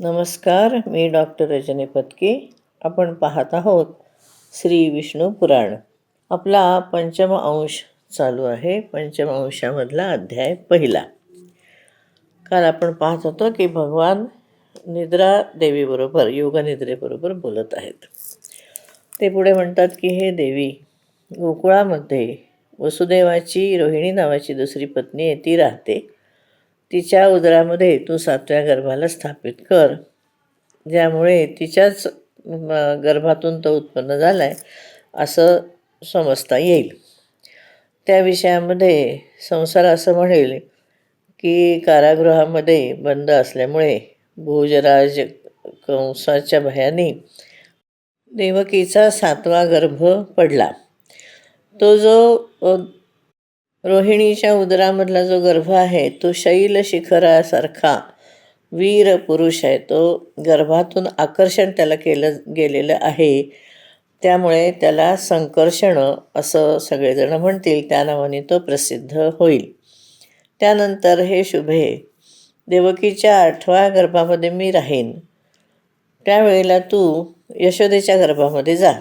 नमस्कार मी डॉक्टर रजनी पत्की. आपण पाहत आहोत श्री विष्णू पुराण. आपला पंचम अंश चालू आहे. पंचम अंशामधला अध्याय पहिला. काल आपण पाहत होतो की भगवान निद्रा देवीबरोबर योगनिद्रेबरोबर बोलत आहेत. ते पुढे म्हणतात की हे देवी गोकुळामध्ये वसुदेवाची रोहिणी नावाची दुसरी पत्नी आहे ती राहते. तिच्या उदरामध्ये तू सातव्या गर्भाला स्थापित कर. ज्यामुळे तिच्याच गर्भातून तो उत्पन्न झाला आहे असं समजता येईल. त्या विषयामध्ये संसार असं म्हणेल की कारागृहामध्ये बंद असल्यामुळे भोजराज कंसाच्या भयाने देवकीचा सातवा गर्भ पडला. तो जो रोहिणीच्या उदरामधला जो गर्भ आहे तो शैल शिखरासारखा वीर पुरुष आहे. तो गर्भातून आकर्षण त्याला केलं गेलेलं आहे. त्यामुळे त्याला संकर्षण असं सगळेजण म्हणतील त्या नावाने तो प्रसिद्ध होईल. त्यानंतर हे शुभे देवकीच्या आठव्या गर्भामध्ये मी राहीन. त्यावेळेला तू यशोदेच्या गर्भामध्ये जा.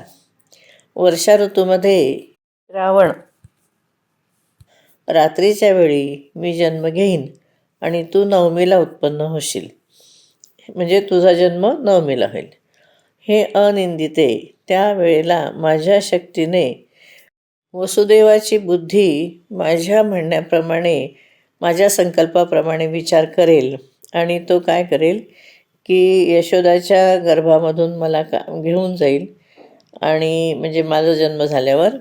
वर्षा ऋतूमध्ये रावण रात्रीच्या वेळी मी जन्म घेईन आणि तू नवमीला उत्पन्न होशील. म्हणजे तुझा जन्म नवमीला होईल. हे अनिंदिते त्यावेळेला माझ्या शक्तीने वसुदेवाची बुद्धी माझ्या म्हणण्याप्रमाणे माझ्या संकल्पाप्रमाणे विचार करेल आणि तो काय करेल की यशोदाच्या गर्भामधून मला का घेऊन जाईल आणि म्हणजे माझा जन्म झाल्यावर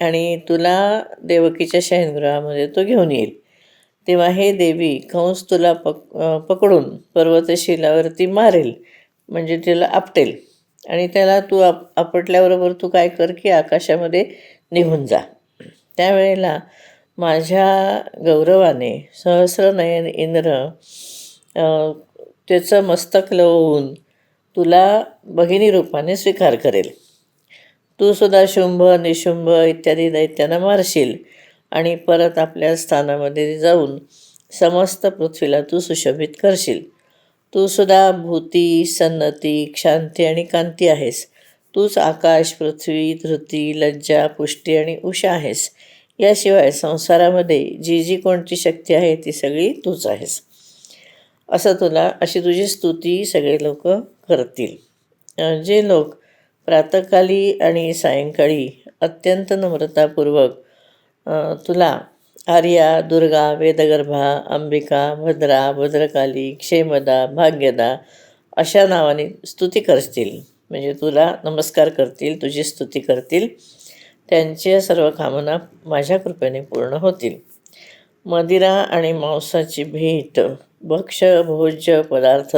आणि तुला देवकीच्या शयनगृहामध्ये तो घेऊन येईल. तेव्हा हे देवी कंस तुला पक पकडून पर्वतशिलावरती मारेल म्हणजे तिला आपटेल. आणि त्याला तू आप आपटल्याबरोबर तू काय कर की आकाशामध्ये निघून जा. त्यावेळेला माझ्या गौरवाने सहस्रनयन इंद्र त्याचं मस्तक लवून तुला भगिनी रूपाने स्वीकार करेल. तू सुद्धा शुंभ निशुंभ इत्यादी दैत्यांना मारशील. आणि परत आपल्या स्थानामध्ये जाऊन समस्त पृथ्वीला तू सुशोभित करशील. तू सुद्धा भूती सन्नती क्षांती आणि कांती आहेस. तूच आकाश पृथ्वी धृती लज्जा पुष्टी आणि उषा आहेस. याशिवाय संसारामध्ये जी जी कोणती शक्ती आहे ती सगळी तूच आहेस. असं तुला अशी तुझी स्तुती सगळे लोक करतील. जे लोक प्रातःकाली आणि सायंकाळी अत्यंत नम्रतापूर्वक तुला आर्या दुर्गा वेदगर्भा अंबिका भद्रा भद्रकाली क्षेमदा भाग्यदा अशा नावाने स्तुती करतील. म्हणजे तुला नमस्कार करतील तुझी स्तुती करतील. त्यांच्या सर्व कामना माझ्या कृपेने पूर्ण होतील. मदिरा आणि मांसाची भेट भक्ष भोज्य पदार्थ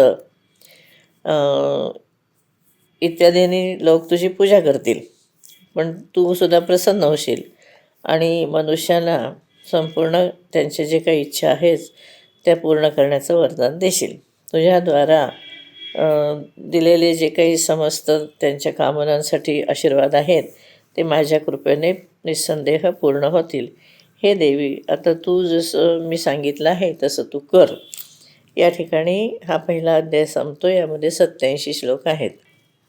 इत्यादींनी लोक तुझी पूजा करतील पण तू सुद्धा प्रसन्न होशील. आणि मनुष्याला संपूर्ण त्यांचे जे काही इच्छा आहेत त्या पूर्ण करण्याचं वरदान देशील. तुझ्याद्वारा दिलेले जे काही समस्त त्यांच्या कामनांसाठी आशीर्वाद आहेत ते माझ्या कृपेने निस्संदेह पूर्ण होतील. हे देवी आता तू जसं मी सांगितलं आहे तसं तू कर. या ठिकाणी हा पहिला अध्याय संपतो यामध्ये सत्याऐंशी श्लोक आहेत.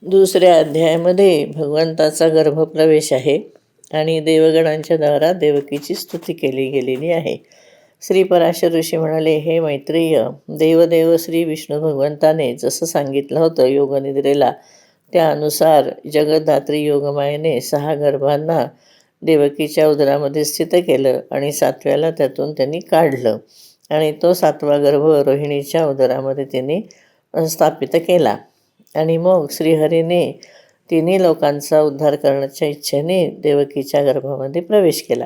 दुसऱ्या अध्यायामध्ये भगवंताचा गर्भप्रवेश आहे आणि देवगणांच्या द्वारा देवकीची स्तुती केली गेलेली आहे. श्री पराशर ऋषी म्हणाले हे मैत्रेय देवदेव श्री विष्णू भगवंताने जसं सांगितलं होतं योगनिद्रेला त्यानुसार जगद्धात्री योगमायेने सहा गर्भांना देवकीच्या उदरामध्ये स्थित केलं आणि सातव्याला त्यातून त्यांनी काढलं आणि तो सातवा गर्भ रोहिणीच्या उदरामध्ये त्यांनी स्थापित केला. आणि मग श्रीहरीने तिन्ही लोकांचा उद्धार करण्याच्या इच्छेने देवकीच्या गर्भामध्ये प्रवेश केला.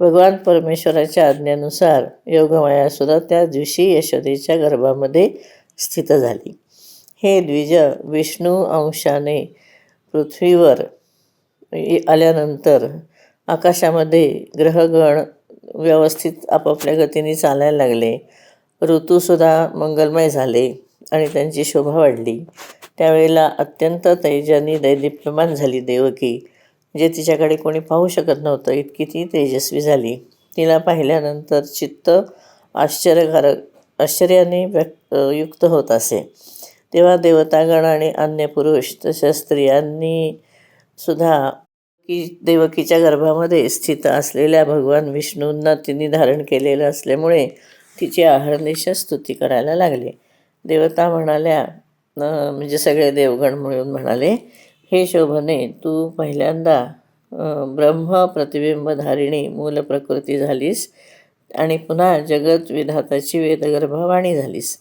भगवान परमेश्वराच्या आज्ञेनुसार योगमायासुद्धा त्या दिवशी यशोदेच्या गर्भामध्ये स्थित झाली. हे द्विज विष्णू अंशाने पृथ्वीवर आल्यानंतर आकाशामध्ये ग्रहगण व्यवस्थित आपापल्या गतीने चालायला लागले. ऋतूसुद्धा मंगलमय झाले. आणि त्यांची शोभा वाढली. त्यावेळेला अत्यंत तेजाने दैदीप्यमान झाली देवकी जे तिच्याकडे कोणी पाहू शकत नव्हतं. इतकी ती तेजस्वी झाली. तिला पाहिल्यानंतर चित्त आश्चर्यकारक आश्चर्याने व्यक्त युक्त होत असे. तेव्हा देवतागण आणि अन्य पुरुष तसेच स्त्रियांनी सुद्धा की देवकीच्या गर्भामध्ये स्थित असलेल्या भगवान विष्णूंना तिने धारण केलेलं असल्यामुळे तिची अहर्निश स्तुती करायला लागले. देवता म्हणाल्या म्हणजे सगळे देवगण मिळून म्हणाले हे शोभने तू पहिल्यांदा ब्रह्म प्रतिबिंबधारिणी मूल प्रकृती झालीस आणि पुन्हा जगत विधाताची वेदगर्भवाणी झालीस.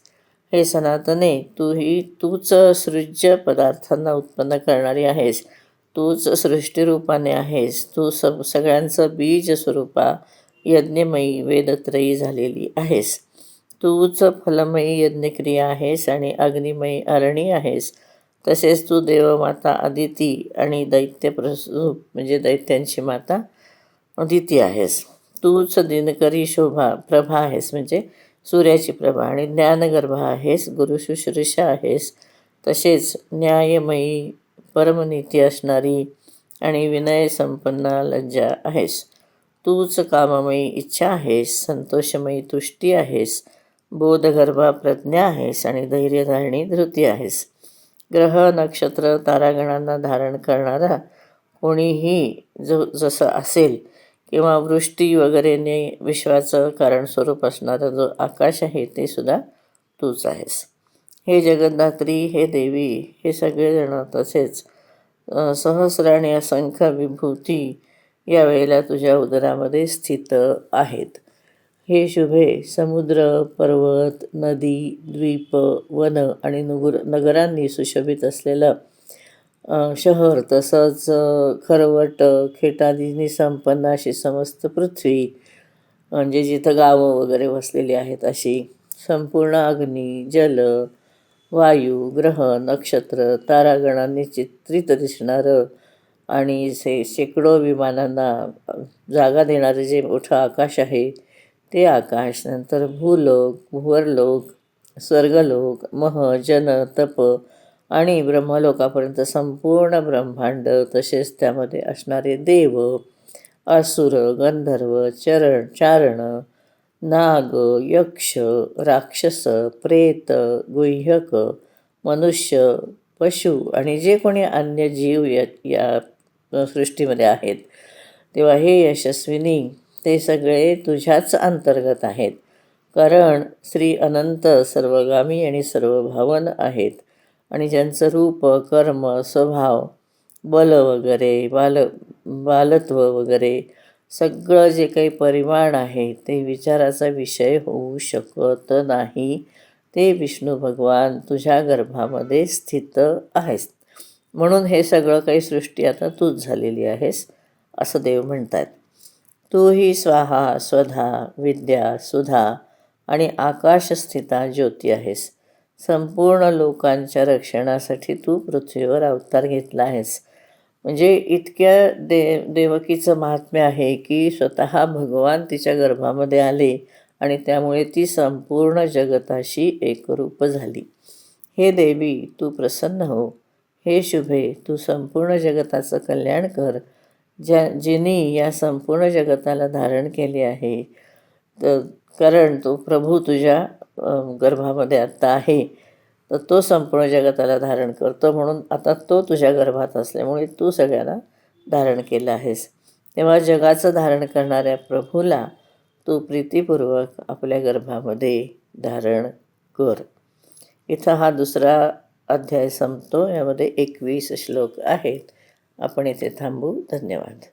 हे सनातने तू ही तूच सृज्य पदार्थांना उत्पन्न करणारी आहेस. तूच सृष्टीरूपाने आहेस. तू सब सगळ्यांचं बीज स्वरूपा यज्ञमयी वेदत्रयी झालेली आहेस. तूच फलमयी यज्ञक्रिया आहेस आणि अग्निमयी अरणी आहेस. तसेच तू देवमाता अदिती आणि दैत्य प्रसूप म्हणजे दैत्यांची माता अदिती आहेस. तूच दिनकरी शोभा प्रभा आहेस म्हणजे सूर्याची प्रभा आणि ज्ञानगर्भ आहेस गुरुशुश्रूषा आहेस. तसेच न्यायमयी परमनीती असणारी आणि विनय संपन्ना लज्जा आहेस. तूच काममयी इच्छा आहेस संतोषमयी तुष्टी आहेस. बोधगर्भा प्रज्ञा आहेस आणि धैर्यधारणी धृती आहेस. ग्रह नक्षत्र तारागणांना धारण करणारा कोणीही जो जसं असेल किंवा वृष्टी वगैरेने विश्वाचं कारण स्वरूप असणारा जो आकाश आहे ते सुद्धा तूच आहेस. हे जगद्धात्री हे देवी हे सगळेजण तसेच सहस्र आणि असंख्य विभूती या वेळेला तुझ्या उदरामध्ये स्थित आहेत. हे शुभे समुद्र पर्वत नदी द्वीप वन आणि नगर नगरांनी सुशोभित असलेलं शहर तसंच खरवट खेटादींनी संपन्न अशी समस्त पृथ्वी म्हणजे जिथं गावं वगैरे वसलेली आहेत अशी. संपूर्ण अग्नी जल वायू ग्रह नक्षत्र तारागणांनी चित्रित दिसणारं आणि से शेकडो विमानांना जागा देणारं जे मोठं आकाश आहे ते आकाश नंतर भूलोक भुवरलोक स्वर्गलोक मह जन तप आणि ब्रह्मलोकापर्यंत संपूर्ण ब्रह्मांड तसेच त्यामध्ये असणारे देव असुर गंधर्व चरण चारण नाग यक्ष राक्षस प्रेत गुह्यक मनुष्य पशु आणि जे कोणी अन्य जीव या या सृष्टीमध्ये आहेत. तेव्हा हे यशस्विनी ते सगळे तुझ्याच अंतर्गत आहेत. कारण श्री अनंत सर्वगामी आणि सर्वभावन आहेत. आणि ज्यांचं रूप कर्म स्वभाव बल वगैरे बाल बालत्व वगैरे सगळं जे काही परिमाण आहे ते विचाराचा विषय होऊ शकत नाही. ते विष्णू भगवान तुझ्या गर्भामध्ये स्थित आहेस म्हणून हे सगळं काही सृष्टी आता तूच झालेली आहेस असं देव म्हणतात तू ही स्वाहा स्वधा विद्या सुधा आणि आकाशस्थिता ज्योती आहेस. संपूर्ण लोकांच्या रक्षणासाठी तू पृथ्वीवर अवतार घेतला आहेस. म्हणजे इतक्या दे देवकीचं महात्म्य आहे की स्वतः भगवान तिच्या गर्भामध्ये आले आणि त्यामुळे ती संपूर्ण जगताशी एकरूप झाली. हे देवी तू प्रसन्न हो. हे शुभे तू संपूर्ण जगताचं कल्याण कर. ज्या जिनी या संपूर्ण जगताला धारण केले आहे तर कारण तो प्रभू तुझ्या गर्भामध्ये आत्ता आहे तर तो संपूर्ण जगताला धारण करतो. म्हणून आता तो तुझ्या गर्भात असल्यामुळे तू सगळ्यांना धारण केलं आहेस. तेव्हा जगाचं धारण करणाऱ्या प्रभूला तू प्रीतीपूर्वक आपल्या गर्भामध्ये धारण कर. इथं हा दुसरा अध्याय संपतो. यामध्ये एकवीस श्लोक आहेत. आपण येथे थांबू. धन्यवाद.